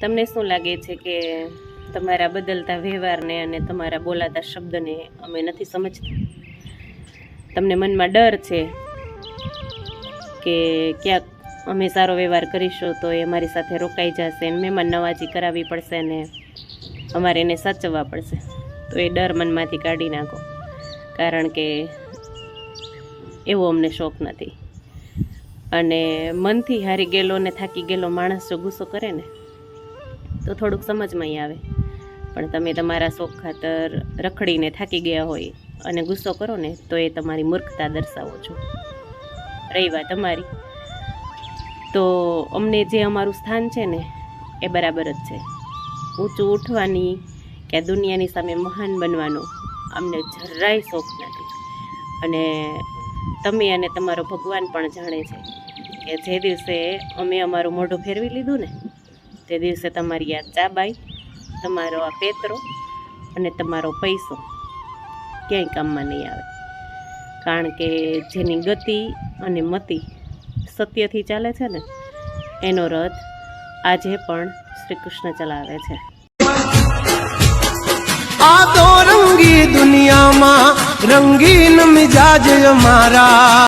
તમને શું લાગે છે કે તમારા બદલતા વ્યવહારને અને તમારા બોલાતા શબ્દને અમે નથી સમજતા? તમને મનમાં ડર છે કે ક્યાંક અમે સારો વ્યવહાર કરીશું તો એ અમારી સાથે રોકાઈ જશે, મહેમાન નવાજી કરાવવી પડશે ને અમારે એને સાચવવા પડશે? તો એ ડર મનમાંથી કાઢી નાખો. કારણ કે એવો અમને શોખ નથી. અને મનથી હારી ગયેલો ને થાકી ગયેલો માણસ જો ગુસ્સો કરે ને તો થોડુંક સમજમાં આવે. પણ તમે તમારા શોખ ખાતર રખડીને થાકી ગયા હોય અને ગુસ્સો કરો ને, તો એ તમારી મૂર્ખતા દર્શાવો છો. રહી વાત અમારી. તો અમને જે અમારું સ્થાન છે ને, એ બરાબર જ છે. ઊંચું ઉઠવાની કે દુનિયાની સામે મહાન બનવાનો અમને જરાય શોખ નથી. અને તમે અને તમારો ભગવાન પણ જાણે છે કે જે દિવસે અમે અમારું મોઢું ફેરવી લીધું ને તે દિવસે તમારી આ ચાબાઈ, તમારો આ પેતરો અને તમારો પૈસો ક્યાંય કામમાં નહીં આવે. કારણ કે જેની ગતિ અને મતિ સત્યથી ચાલે છે ને, એનો રથ આજે પણ શ્રી કૃષ્ણ ચલાવે છે. આ તો રંગી દુનિયામાં રંગીન મિજાજ અમારા.